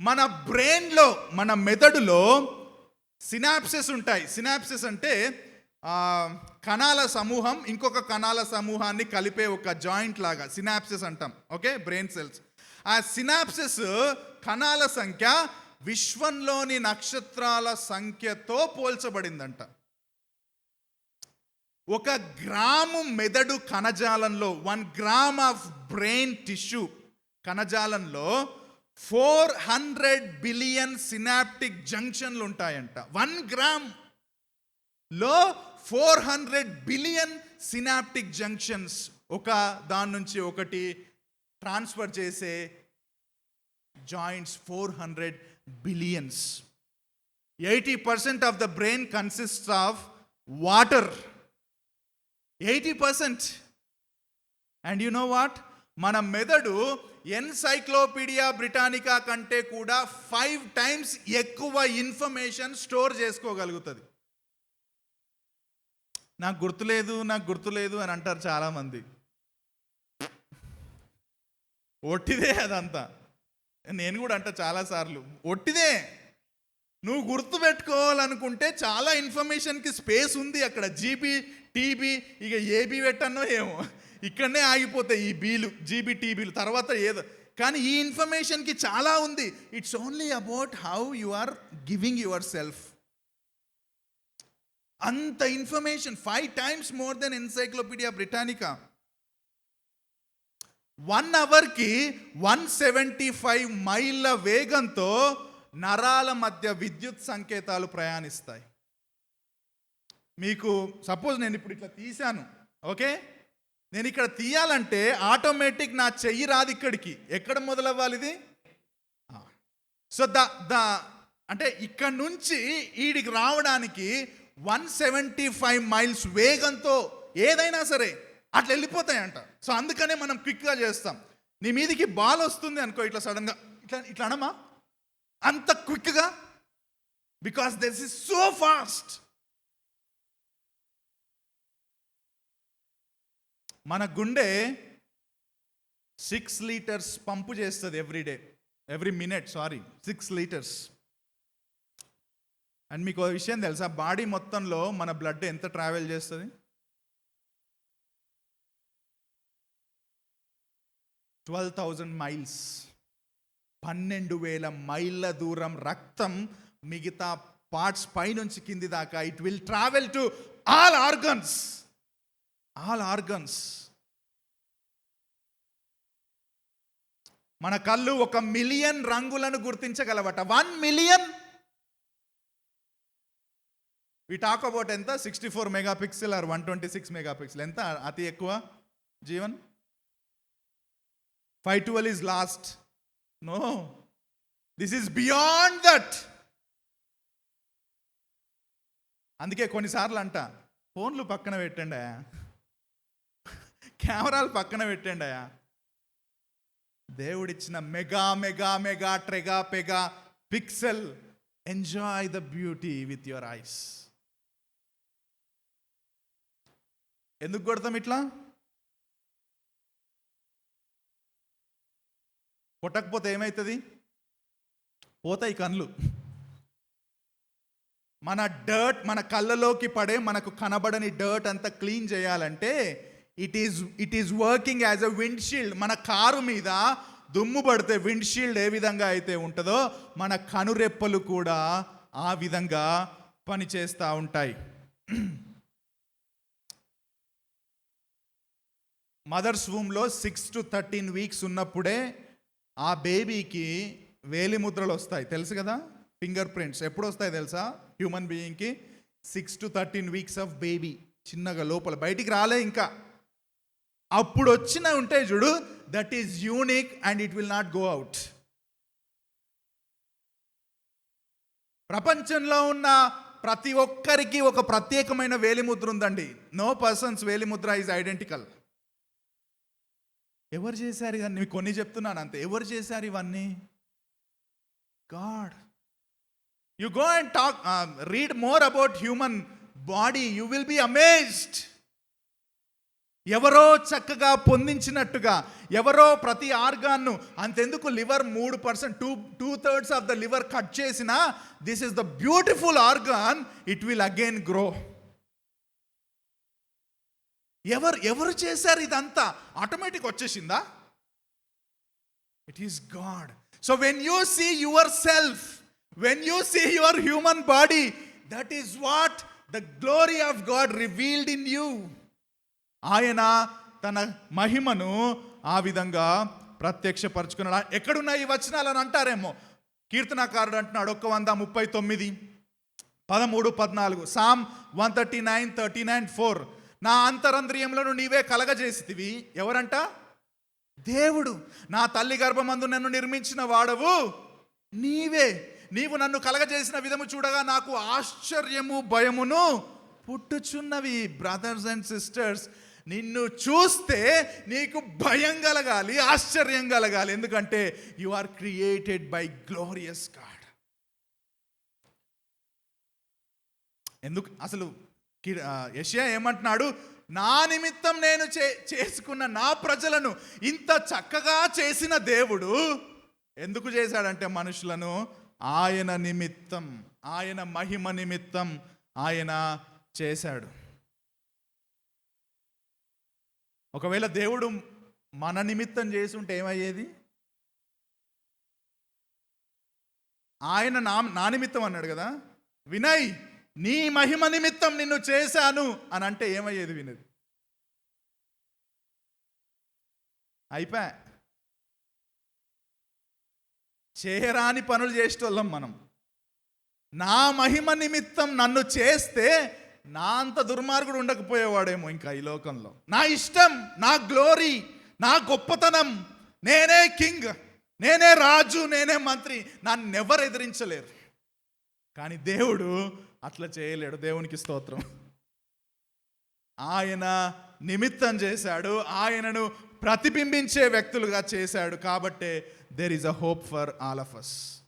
మన బ్రెయిన్లో మన మెదడులో సినాప్సెస్ ఉంటాయి. సినాప్సెస్ అంటే కణాల సమూహం ఇంకొక కణాల సమూహాన్ని కలిపే ఒక జాయింట్ లాగా సినాప్సెస్ అంటాం. ఓకే? Brain cells. ఆ సినాప్సెస్ కణాల సంఖ్య విశ్వంలోని నక్షత్రాల సంఖ్యతో పోల్చబడిందంట. ఒక గ్రాము మెదడు కణజాలంలో one gram of brain tissue కణజాలంలో four hundred billion synaptic జంక్షన్లు ఉంటాయంట. One గ్రామ్లో four hundred billion synaptic junctions ఒక దాని నుంచి ఒకటి ట్రాన్స్ఫర్ చేసే joints four hundred billions. Eighty percent of the brain consist of water. Eighty percent. And you know what? మన మెదడు encyclopaedia Britannica కంటే కూడా ఫైవ్ టైమ్స్ ఎక్కువ ఇన్ఫర్మేషన్ స్టోర్ చేసుకోగలుగుతుంది. నాకు గుర్తులేదు నాకు గుర్తులేదు అని అంటారు చాలామంది. ఒట్టిదే అదంతా. నేను కూడా అంట చాలాసార్లు ఒట్టిదే. నువ్వు గుర్తు పెట్టుకోవాలనుకుంటే చాలా ఇన్ఫర్మేషన్కి స్పేస్ ఉంది అక్కడ. జీబీ టీబీ ఇక ఏబీ పెట్టన్నో ఏమో. ఇక్కడనే ఆగిపోతాయి ఈ బీలు జీబీ టీబీలు తర్వాత ఏదో. కానీ ఈ ఇన్ఫర్మేషన్కి చాలా ఉంది. It's only about how you are giving yourself అంత information five times more then encyclopedia Britannica one అవర్కి one seventy five మైళ్ళ వేగంతో నరాల మధ్య విద్యుత్ సంకేతాలు ప్రయాణిస్తాయి. మీకు సపోజ్ నేను ఇప్పుడు ఇట్లా తీశాను ఓకే నేను ఇక్కడ తీయాలంటే ఆటోమేటిక్ నా చెయ్యి రాదు ఇక్కడికి. ఎక్కడ మొదలవ్వాలి ఇది సో ద ద అంటే ఇక్కడ నుంచి ఈడికి రావడానికి వన్ సెవెంటీ ఫైవ్ మైల్స్ వేగంతో ఏదైనా సరే అట్లా వెళ్ళిపోతాయంట. సో అందుకనే మనం క్విక్గా చేస్తాం. నీ మీదికి బాల్ వస్తుంది అనుకో ఇట్లా సడన్గా. ఇట్లా ఇట్లా అనమా అంత క్విక్గా. Because this is so fast మన గుండె సిక్స్ లీటర్స్ పంపు చేస్తుంది every day every minute sorry six litres and మీకు ఒక విషయం తెలుసా? బాడీ మొత్తంలో మన బ్లడ్ ఎంత ట్రావెల్ చేస్తుంది? ట్వెల్వ్ థౌజండ్ మైల్స్ పన్నెండు వేల మైళ్ళ దూరం రక్తం మిగతా పార్ట్స్ పైనుంచి కింది దాకా. It will travel to all organs all organs. మన కళ్ళు ఒక మిలియన్ రంగులను గుర్తించగలవట. One million. We talk about ఎంత? Sixty four mega pixel or one twenty six mega pixel ఎంత? అతి ఎక్కువ Jeevan? Five twelve is last no this is beyond that అందుకే కొన్నిసార్లు అంట ఫోన్లు పక్కన పెట్టండి. కెమెరాలు పక్కన పెట్టండి అయ్యా. దేవుడిచ్చిన మెగా మెగా మెగా ట్రెగా Pega pixel. Enjoy the beauty with your eyes ఎందుకు కొడతాం ఇట్లా? కొట్టకపోతే ఏమవుతుంది పోతాయి కళ్ళు. మన డర్ట్ మన కళ్ళలోకి పడే మనకు కనబడని డర్ట్ అంతా క్లీన్ చేయాలంటే it is it is working as a windshield మన కారు మీద దుమ్ము పడితే విండ్ షీల్డ్ ఏ విధంగా అయితే ఉంటుందో మన కనురెప్పలు కూడా ఆ విధంగా పనిచేస్తూ ఉంటాయి. మదర్స్ వూమ్లో సిక్స్ టు థర్టీన్ వీక్స్ ఉన్నప్పుడే ఆ బేబీకి వేలిముద్రలు వస్తాయి. తెలుసు కదా? ఫింగర్ ప్రింట్స్ ఎప్పుడు వస్తాయి తెలుసా? Human బీయింగ్కి six to thirteen weeks of baby చిన్నగా లోపల. బయటికి రాలే ఇంకా. అప్పుడు వచ్చిన ఉంటాయి చూడు. That is unique and it will not go out ప్రపంచంలో ఉన్న ప్రతి ఒక్కరికి ఒక ప్రత్యేకమైన వేలిముద్ర ఉందండి. నో పర్సన్స్ వేలిముద్ర ఈజ్ ఐడెంటికల్ ఎవరు చేశారు ఇవన్నీ? కొన్ని చెప్తున్నాను అంతే. ఎవరు చేశారు ఇవన్నీ? God. You go and talk read more about human body you will be amazed ఎవరో చక్కగా పొందించినట్టుగా ఎవరో ప్రతి ఆర్గాన్ను అంతెందుకు లివర్ మూడు percent two two thirds of the liver cut చేసిన this is the beautiful organ it will again grow. ఎవరు ఎవరు చేశారు ఇదంతా? ఆటోమేటిక్ వచ్చేసిందా? It is God. So when you see yourself when you see your human body that is what the glory of God revealed in you ఆయన తన మహిమను ఆ విధంగా ప్రత్యక్షపరచుకున్నాడు? ఎక్కడున్నాయి ఈ వచనాలని అంటారేమో? కీర్తనాకారుడు అంటున్నాడు ఒక్క వంద ముప్పై తొమ్మిది పదమూడు పద్నాలుగు Psalm one thirty nine thirty nine four. నా అంతరంద్రియంలో నీవే కలగజేసితివి. ఎవరంట? దేవుడు. నా తల్లి గర్భమందు నన్ను నిర్మించిన వాడవు నీవే. నీవు నన్ను కలగజేసిన విధము చూడగా నాకు ఆశ్చర్యము భయమును పుట్టుచున్నవి బ్రదర్స్ అండ్ సిస్టర్స్. నిన్ను చూస్తే నీకు భయం కలగాలి ఆశ్చర్యం కలగాలి. ఎందుకంటే you are created by glorious God ఎందుకు అసలు యషియా ఏమంటున్నాడు? నా నిమిత్తం నేను చే చేసుకున్న నా ప్రజలను ఇంత చక్కగా చేసిన దేవుడు ఎందుకు చేశాడంటే మనుషులను ఆయన నిమిత్తం ఆయన మహిమ నిమిత్తం ఆయన చేశాడు. ఒకవేళ దేవుడు మన నిమిత్తం చేసి ఉంటే ఏమయ్యేది? ఆయన నా నా నిమిత్తం అన్నాడు కదా? వినయ్ నీ మహిమ నిమిత్తం నిన్ను చేశాను అని అంటే ఏమయ్యేది వినది? అయిపోయా చేయరాని పనులు చేసేటోళ్ళం మనం. నా మహిమ నిమిత్తం నన్ను చేస్తే నా అంత దుర్మార్గుడు ఉండకపోయేవాడేమో ఇంకా ఈ లోకంలో. నా ఇష్టం నా గ్లోరీ నా గొప్పతనం నేనే కింగ్ నేనే రాజు నేనే మంత్రి నన్ను ఎవరు ఎదిరించలేరు. కానీ దేవుడు అట్లా చేయలేడు దేవునికి స్తోత్రం. ఆయన నిమిత్తం చేశాడు ఆయనను ప్రతిబింబించే వ్యక్తులుగా చేశాడు కాబట్టే there is a hope for all of us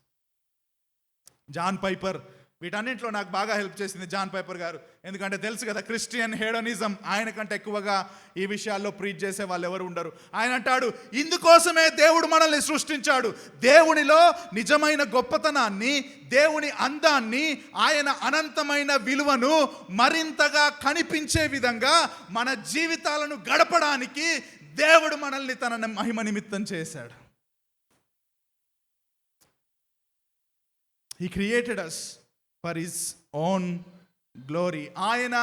John Piper వీటన్నింటిలో నాకు బాగా హెల్ప్ చేసింది జాన్ పైపర్ గారు. ఎందుకంటే తెలుసు కదా క్రిస్టియన్ హేడోనిజం ఆయన కంటే ఎక్కువగా ఈ విషయాల్లో ప్రీచ్ చేసే వాళ్ళు ఎవరు ఉండరు. ఆయన అంటాడు ఇందుకోసమే దేవుడు మనల్ని సృష్టించాడు. దేవునిలో నిజమైన గొప్పతనాన్ని దేవుని అందాన్ని ఆయన అనంతమైన విలువను మరింతగా కనిపించే విధంగా మన జీవితాలను గడపడానికి దేవుడు మనల్ని తన మహిమ నిమిత్తం చేశాడు. He created us for his own glory ఆయన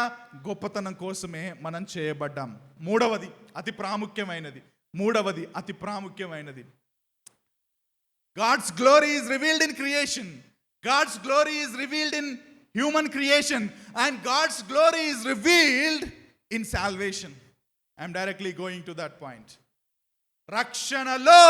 గొప్పతనం కోసమే మనం చేయబడ్డాం. మూడవది అతి ప్రాముఖ్యమైనది. మూడవది అతి ప్రాముఖ్యమైనది. God's glory is revealed in creation God's glory is revealed in human creation and God's glory is revealed in salvation I'm directly going to that point రక్షణలో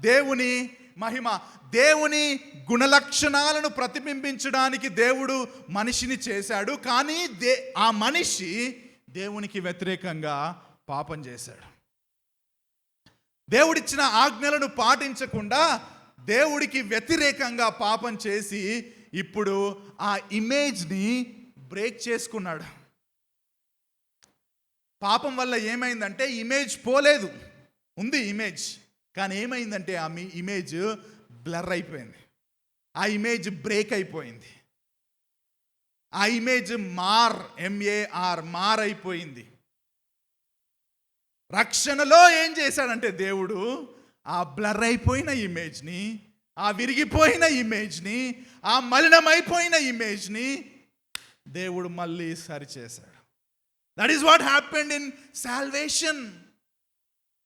దేవుని మహిమ. దేవుని గుణలక్షణాలను ప్రతిబింబించడానికి దేవుడు మనిషిని చేశాడు. కానీ దే ఆ మనిషి దేవునికి వ్యతిరేకంగా పాపం చేశాడు. దేవుడిచ్చిన ఆజ్ఞలను పాటించకుండా దేవుడికి వ్యతిరేకంగా పాపం చేసి ఇప్పుడు ఆ ఇమేజ్ని బ్రేక్ చేసుకున్నాడు. పాపం వల్ల ఏమైందంటే ఇమేజ్ పోలేదు. ఉంది ఇమేజ్. కానీ ఏమైందంటే ఆ మీ ఇమేజ్ బ్లర్ అయిపోయింది. ఆ ఇమేజ్ బ్రేక్ అయిపోయింది. ఆ ఇమేజ్ మార్ ఎంఏఆర్ మార్ అయిపోయింది. రక్షణలో ఏం చేశాడంటే దేవుడు ఆ బ్లర్ అయిపోయిన ఇమేజ్ని ఆ విరిగిపోయిన ఇమేజ్ని ఆ మలినమైపోయిన ఇమేజ్ని దేవుడు మళ్ళీ సరిచేశాడు that is what happened in salvation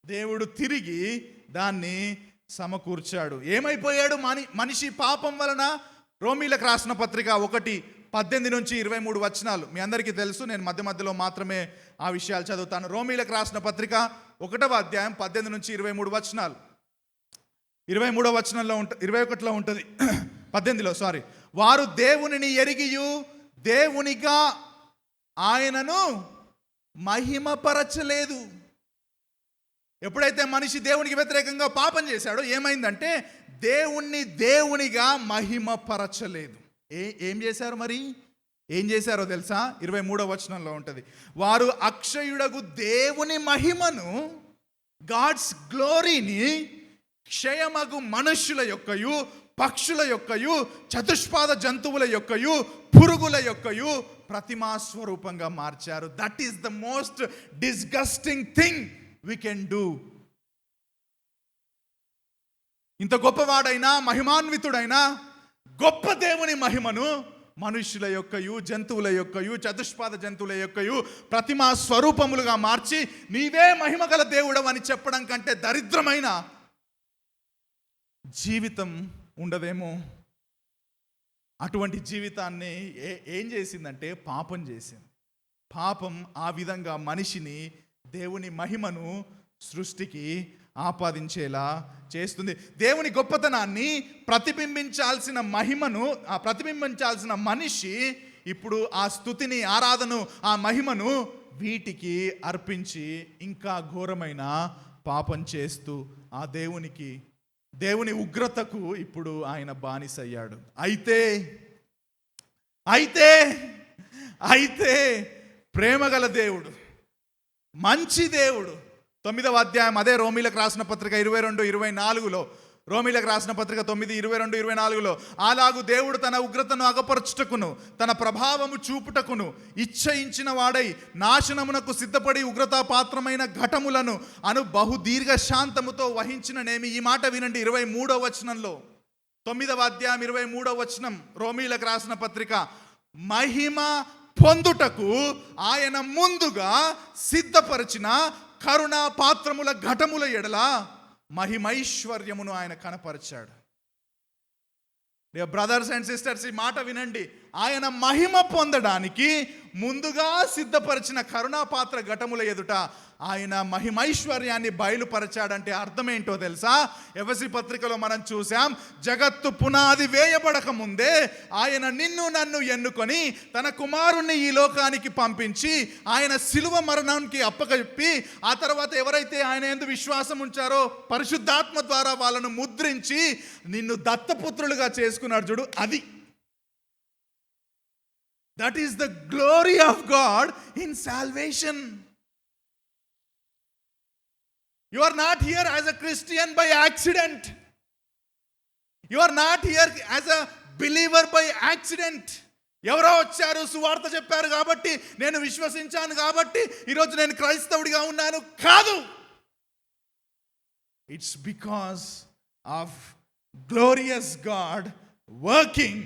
దేవుడు తిరిగి దాన్ని సమకూర్చాడు. ఏమైపోయాడు? మని మనిషి పాపం వలన రోమిలకు రాసిన పత్రిక ఒకటి పద్దెనిమిది నుంచి ఇరవై మూడు వచనాలు. మీ అందరికీ తెలుసు నేను మధ్య మధ్యలో మాత్రమే ఆ విషయాలు చదువుతాను. రోమిలకు రాసిన పత్రిక ఒకటవ అధ్యాయం పద్దెనిమిది నుంచి ఇరవై మూడు వచనాలు. ఇరవై మూడో వచనంలో ఉంట ఇరవై ఒకటిలో ఉంటుంది. పద్దెనిమిదిలో సారీ వారు దేవునిని ఎరిగియు దేవునిగా ఆయనను మహిమపరచలేదు. ఎప్పుడైతే మనిషి దేవునికి వ్యతిరేకంగా పాపం చేశాడో ఏమైందంటే దేవుణ్ణి దేవునిగా మహిమపరచలేదు. ఏ ఏం చేశారు మరి? ఏం చేశారో తెలుసా? ఇరవై మూడో వచనంలో ఉంటుంది. వారు అక్షయుడగు దేవుని మహిమను గాడ్స్ గ్లోరీని క్షయమగు మనుష్యుల యొక్కయు పక్షుల యొక్కయు చతుష్పాద జంతువుల యొక్కయు పురుగుల యొక్కయు ప్రతిమా స్వరూపంగా మార్చారు. That is the most disgusting thing we can do ఇంత గొప్పవాడైనా మహిమాన్వితుడైనా గొప్ప దేవుని మహిమను మనుష్యుల యొక్కయు జంతువుల యొక్కయు చతుష్పాద జంతువుల యొక్కయు ప్రతిమా స్వరూపములుగా మార్చి నీవే మహిమ గల దేవుడవు అని చెప్పడం కంటే దరిద్రమైన జీవితం ఉండదేమో అటువంటి జీవితాన్ని ఏ ఏం చేసిందంటే పాపం చేసింది. పాపం ఆ విధంగా మనిషిని దేవుని మహిమను సృష్టికి ఆపాదించేలా చేస్తుంది. దేవుని గొప్పతనాన్ని ప్రతిబింబించాల్సిన మహిమను ఆ ప్రతిబింబించాల్సిన మనిషి ఇప్పుడు ఆ స్థుతిని ఆరాధను ఆ మహిమను వీటికి అర్పించి ఇంకా ఘోరమైన పాపం చేస్తూ ఆ దేవునికి దేవుని ఉగ్రతకు ఇప్పుడు ఆయన బానిసయ్యాడు. అయితే అయితే అయితే ప్రేమగల దేవుడు మంచి దేవుడు. తొమ్మిదవ అధ్యాయం అదే రోమిలకు రాసిన పత్రిక ఇరవై రెండు ఇరవై నాలుగులో. రోమిలకు రాసిన పత్రిక తొమ్మిది ఇరవై రెండు ఇరవై నాలుగులో. అలాగు దేవుడు తన ఉగ్రతను అగపరచుటకును తన ప్రభావము చూపుటకును ఇచ్చయించిన వాడై నాశనమునకు సిద్ధపడి ఉగ్రతా పాత్రమైన ఘటములను అను బహుదీర్ఘ శాంతముతో వహించిన నేమి. ఈ మాట వినండి ఇరవై మూడో వచనంలో. తొమ్మిదవ అధ్యాయం ఇరవై మూడవ వచనం రోమిలకు రాసిన పత్రిక. మహిమ పొందుటకు ఆయన ముందుగా సిద్ధపరిచిన కరుణా పాత్రముల ఘటముల ఎడల మహిమైశ్వర్యమును ఆయన కనపరిచాడు. బ్రదర్స్ అండ్ సిస్టర్స్ ఈ మాట వినండి. ఆయన మహిమ పొందడానికి ముందుగా సిద్ధపరిచిన కరుణాపాత్ర ఘటముల ఎదుట ఆయన మహిమైశ్వర్యాన్ని బయలుపరచాడంటే అర్థం ఏంటో తెలుసా? ఎవసి పత్రికలో మనం చూసాం జగత్తు పునాది వేయబడక ముందే ఆయన నిన్ను నన్ను ఎన్నుకొని తన కుమారుణ్ణి ఈ లోకానికి పంపించి ఆయన శిలువ మరణానికి అప్పగెప్పి ఆ తర్వాత ఎవరైతే ఆయన ఎందు విశ్వాసం ఉంచారో పరిశుద్ధాత్మ ద్వారా వాళ్ళను ముద్రించి నిన్ను దత్తపుత్రులుగా చేసుకున్నాడు చూడు అది. that is the glory of God in salvation you are not here as a Christian by accident you are not here as a believer by accident ఎవరో వచ్చారు సువార్త చెప్పారు కాబట్టి నేను విశ్వసించాను కాబట్టి ఈరోజు నేను క్రైస్తవుడిగా ఉన్నాను కాదు it's because of glorious God working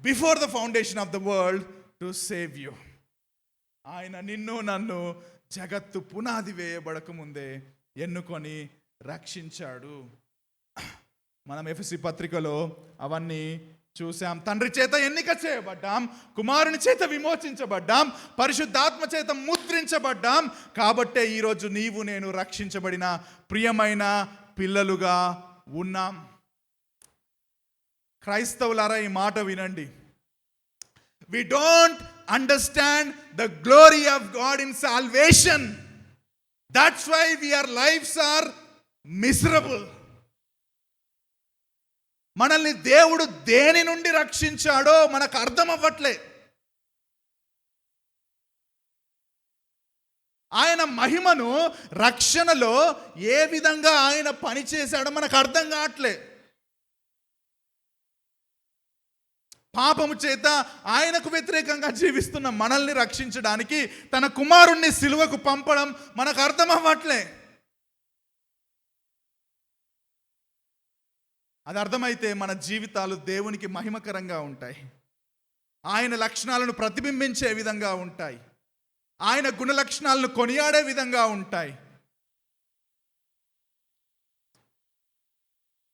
before the foundation of the world to save you ఆయన నిన్ను నన్ను జగత్తు పునాది వేయబడక ముందే ఎన్నుకొని రక్షించాడు. మనం ఎఫ్సి పత్రికలో అవన్నీ చూసాం. తండ్రి చేత ఎన్నిక చేయబడ్డాం. కుమారుని చేత విమోచించబడ్డాం. పరిశుద్ధాత్మ చేత ముద్రించబడ్డాం. కాబట్టే ఈరోజు నీవు నేను రక్షించబడిన ప్రియమైన పిల్లలుగా ఉన్నాం. క్రైస్తవులారా ఈ మాట వినండి. We don't understand the glory of God in salvation that's why we're lives are miserable మనల్ని దేవుడు దేని నుండి రక్షించాడో మనకు అర్థం అవ్వట్లే ఆయన మహిమను రక్షణలో ఏ విధంగా ఆయన పని చేశాడో మనకు అర్థం కావట్లే. పాపము చేత ఆయనకు వ్యతిరేకంగా జీవిస్తున్న మనల్ని రక్షించడానికి తన కుమారుణ్ణి సిలువకు పంపడం మనకు అర్థం అవ్వట్లే అది అర్థమైతే మన జీవితాలు దేవునికి మహిమకరంగా ఉంటాయి. ఆయన లక్షణాలను ప్రతిబింబించే విధంగా ఉంటాయి. ఆయన గుణ లక్షణాలను కొనియాడే విధంగా ఉంటాయి.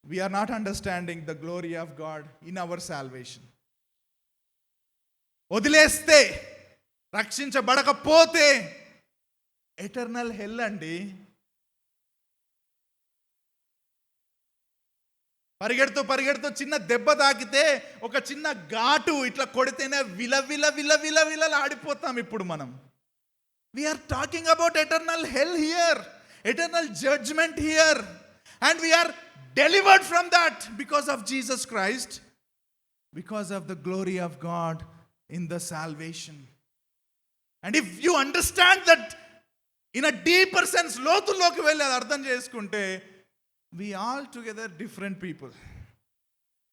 We're not understanding the glory of God in our salvation వదిలేస్తే రక్షించబడకపోతే ఎటర్నల్ హెల్ అండి. పరిగెడుతూ పరిగెడుతూ చిన్న దెబ్బ తాకితే ఒక చిన్న ఘాటు ఇట్లా కొడితేనే విల విల విల విల విలలు ఆడిపోతాం ఇప్పుడు మనం. We're talking about eternal hell here eternal judgment here and we're delivered from that because of Jesus Christ because of the glory of God in the salvation and if you understand that in a deeper sense లోతుల్లోకి వెళ్ళి అది అర్థం చేసుకుంటే we all together different people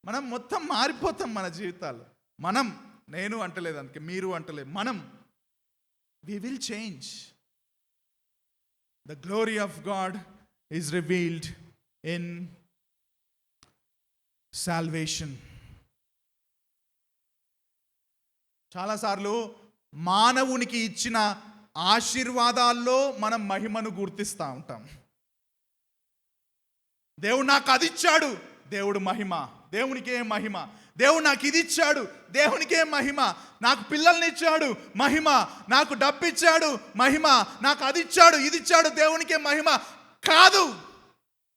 మనం మొత్తం మారిపోతాం మన జీవితాలు మనం నేను అంటలేదు అందుకే మీరు అంటలేదు మనం. We will change the glory of God is revealed in salvation చాలాసార్లు మానవునికి ఇచ్చిన ఆశీర్వాదాల్లో మనం మహిమను గుర్తిస్తూ ఉంటాం. దేవుడు నాకు అది ఇచ్చాడు దేవుడు మహిమ. దేవునికే మహిమ. దేవుడు నాకు ఇది ఇచ్చాడు దేవునికే మహిమ. నాకు పిల్లల్ని ఇచ్చాడు మహిమ. నాకు డబ్బు ఇచ్చాడు మహిమ. నాకు అది ఇచ్చాడు ఇది ఇచ్చాడు దేవునికే మహిమ. కాదు.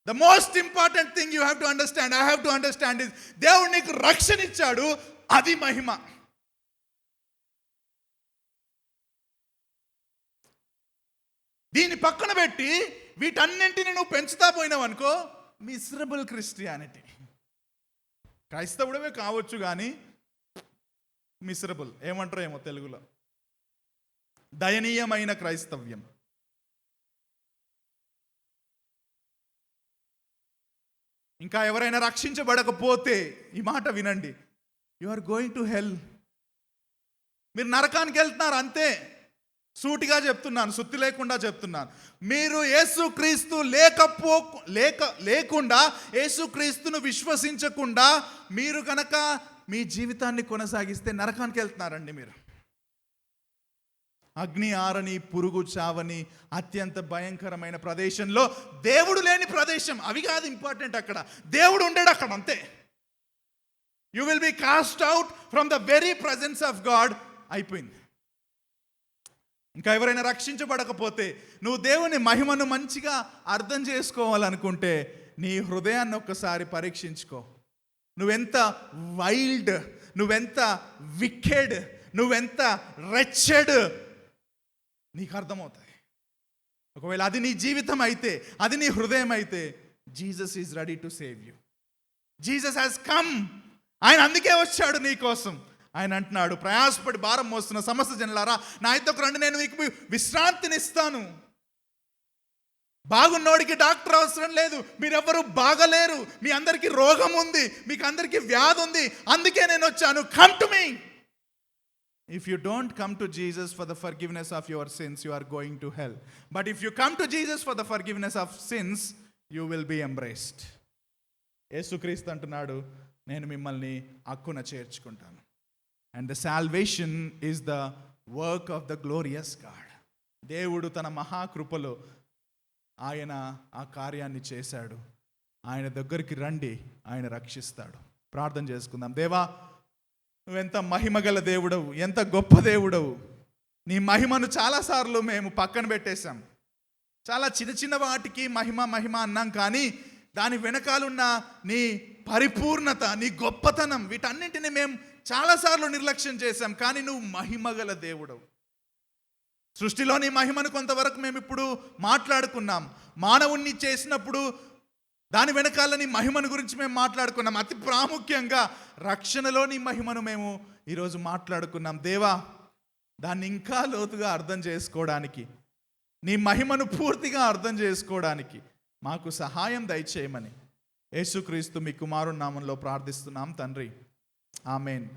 The most important thing you have to understand I have to understand is దేవుడు నీకు రక్షణ ఇచ్చాడు అది మహిమ. దీన్ని పక్కన పెట్టి వీటన్నింటిని నువ్వు పెంచుతా పోయినావు అనుకో మిసరబుల్ క్రిస్టియానిటీ క్రైస్తవుడమే కావచ్చు కానీ మిసరబుల్ ఏమంటారో ఏమో తెలుగులో. దయనీయమైన క్రైస్తవ్యం. ఇంకా ఎవరైనా రక్షించబడకపోతే ఈ మాట వినండి. You are going to hell మీరు నరకానికి వెళ్తున్నారు అంతే. సూటిగా చెప్తున్నాను సుత్తి లేకుండా చెప్తున్నాను. మీరు యేసుక్రీస్తు లేకపో లేక లేకుండా యేసుక్రీస్తును విశ్వసించకుండా మీరు కనుక మీ జీవితాన్ని కొనసాగిస్తే నరకానికి వెళ్తున్నారండి మీరు. అగ్ని ఆరని పురుగు చావని అత్యంత భయంకరమైన ప్రదేశంలో దేవుడు లేని ప్రదేశం. అవి కాదు ఇంపార్టెంట్ అక్కడ. దేవుడు ఉండేడు అక్కడ అంతే. You will be cast out from the very presence of God అయిపోయింది. ఇంకా ఎవరైనా రక్షించబడకపోతే నువ్వు దేవుని మహిమను మంచిగా అర్థం చేసుకోవాలనుకుంటే నీ హృదయాన్ని ఒక్కసారి పరీక్షించుకో. నువ్వెంత వైల్డ్ నువ్వెంత వికెడ్ నువ్వెంత రెచ్చెడ్ నీకు అర్థమవుతాయి. ఒకవేళ అది నీ జీవితం అయితే అది నీ హృదయం అయితే Jesus is ready to save you Jesus has come ఆయన అందుకే వచ్చాడు నీ కోసం. ఆయన అంటున్నాడు ప్రయాసపడి భారం మోస్తున్న సమస్త జనులారా నా ఇద్దరు రండి నేను మీకు విశ్రాంతినిస్తాను. బాగున్నోడికి డాక్టర్ అవసరం లేదు మీరెవ్వరూ బాగలేరు మీ అందరికీ రోగం ఉంది మీకు అందరికీ వ్యాధి ఉంది అందుకే నేను వచ్చాను come to me if you don't come to Jesus for the forgiveness of your sins you are going to hell but if you come to Jesus for the forgiveness of sins you will be embraced యేసుక్రీస్తు అంటున్నాడు నేను మిమ్మల్ని అక్కున చేర్చుకుంటాను. And the salvation is the work of the glorious God దేవుడు తన మహాకృపలో ఆయన ఆ కార్యాన్ని చేశాడు. ఆయన దగ్గరికి రండి ఆయన రక్షిస్తాడు. ప్రార్థన చేసుకుందాం. దేవా నువ్వెంత మహిమగల దేవుడవు ఎంత గొప్ప దేవుడవు. నీ మహిమను చాలాసార్లు మేము పక్కన పెట్టేశాం. చాలా చిన్న చిన్న వాటికి మహిమ మహిమ అన్నాం కానీ దాని వెనకాలన్న నీ పరిపూర్ణత నీ గొప్పతనం వీటన్నింటిని మేము చాలాసార్లు నిర్లక్ష్యం చేశాం కానీ నువ్వు మహిమగల దేవుడవు. సృష్టిలోని మహిమను కొంతవరకు మేము ఇప్పుడు మాట్లాడుకున్నాం. మానవుణ్ణి చేసినప్పుడు దాని వెనకాలని మహిమను గురించి మేము మాట్లాడుకున్నాం. అతి ప్రాముఖ్యంగా రక్షణలోని మహిమను మేము ఈరోజు మాట్లాడుకున్నాం. దేవా దాన్ని ఇంకా లోతుగా అర్థం చేసుకోవడానికి నీ మహిమను పూర్తిగా అర్థం చేసుకోవడానికి మాకు సహాయం దయచేయమని యేసుక్రీస్తు మీ కుమారుని నామంలో ప్రార్థిస్తున్నాం తండ్రి. ఆమెన్.